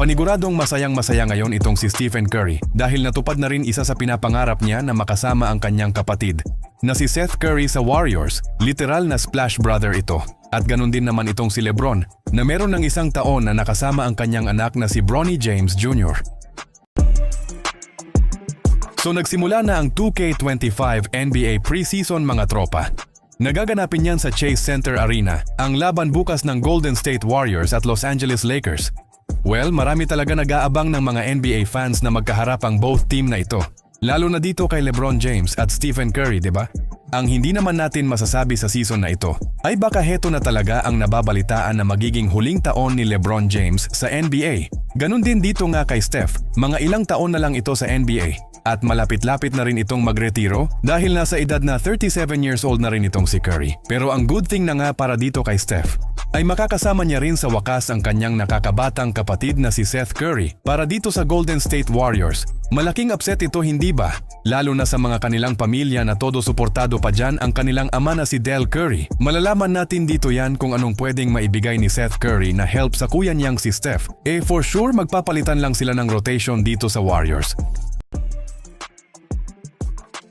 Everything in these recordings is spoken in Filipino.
Paniguradong masayang masaya ngayon itong si Stephen Curry dahil natupad na rin isa sa pinapangarap niya na makasama ang kanyang kapatid na si Seth Curry sa Warriors, literal na splash brother ito. At ganun din naman itong si Lebron na meron ng isang taon na nakasama ang kanyang anak na si Bronny James Jr. So nagsimula na ang 2K25 NBA preseason mga tropa. Nagaganapin yan sa Chase Center Arena, ang laban bukas ng Golden State Warriors at Los Angeles Lakers. Well, marami talaga nag-aabang ng mga NBA fans na magkaharap ang both team na ito. Lalo na dito kay LeBron James at Stephen Curry, di ba? Ang hindi naman natin masasabi sa season na ito ay baka heto na talaga ang nababalitaan na magiging huling taon ni LeBron James sa NBA. Ganon din dito nga kay Steph, mga ilang taon na lang ito sa NBA. At malapit-lapit na rin itong magretiro dahil nasa edad na 37 years old na rin itong si Curry. Pero ang good thing na nga para dito kay Steph ay makakasama niya rin sa wakas ang kanyang nakakabatang kapatid na si Seth Curry para dito sa Golden State Warriors. Malaking upset ito hindi ba? Lalo na sa mga kanilang pamilya na todo suportado pa dyan ang kanilang ama na si Del Curry. Malalaman natin dito yan kung anong pwedeng maibigay ni Seth Curry na help sa kuya niyang si Steph. Eh for sure magpapalitan lang sila ng rotation dito sa Warriors.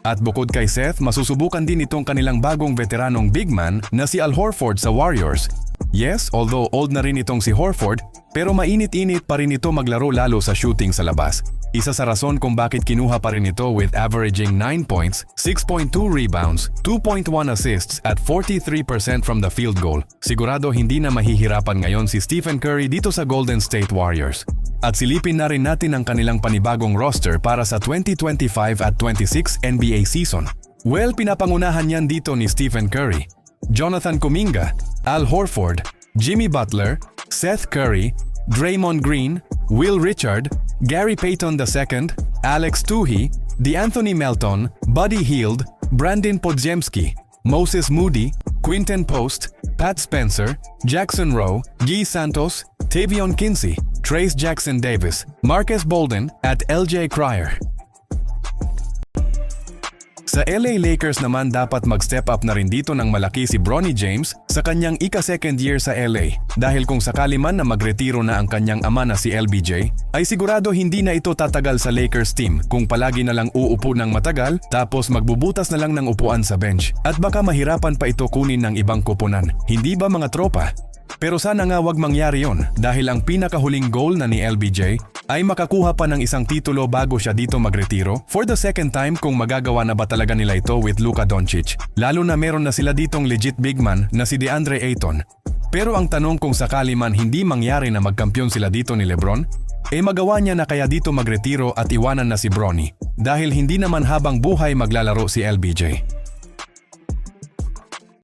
At bukod kay Seth, masusubukan din itong kanilang bagong veteranong big man na si Al Horford sa Warriors. Yes, although old na rin itong si Horford, pero mainit-init pa rin ito maglaro lalo sa shooting sa labas. Isa sa rason kung bakit kinuha pa rin ito with averaging 9 points, 6.2 rebounds, 2.1 assists at 43% from the field goal. Sigurado hindi na mahihirapan ngayon si Stephen Curry dito sa Golden State Warriors. At silipin na rin natin ang kanilang panibagong roster para sa 2025 at 26 NBA season. Well, pinapangunahan yan dito ni Stephen Curry, Jonathan Kuminga, Al Horford, Jimmy Butler, Seth Curry, Draymond Green, Will Richard, Gary Payton II, Alex Tuhi, DeAnthony Melton, Buddy Hield, Brandon Podziemski, Moses Moody, Quinton Post, Pat Spencer, Jackson Rowe, Guy Santos, Tavion Kinsey, Trace Jackson Davis, Marcus Bolden at LJ Cryer. Sa LA Lakers naman dapat mag-step up na rin dito ng malaki si Bronny James sa kanyang ika-second year sa LA dahil kung sakali man na magretiro na ang kanyang ama na si LBJ ay sigurado hindi na ito tatagal sa Lakers team kung palagi na lang uupo ng matagal tapos magbubutas na lang ng upuan sa bench at baka mahirapan pa ito kunin ng ibang kupunan. Hindi ba mga tropa? Pero sana nga wag mangyari yon dahil ang pinakahuling goal na ni LBJ ay makakuha pa ng isang titulo bago siya dito magretiro for the second time kung magagawa na ba talaga nila ito with Luka Doncic. Lalo na meron na sila ditong legit big man na si DeAndre Ayton. Pero ang tanong kung sakali man hindi mangyari na magkampiyon sila dito ni Lebron, eh magawa niya na kaya dito magretiro at iwanan na si Bronny dahil hindi naman habang buhay maglalaro si LBJ.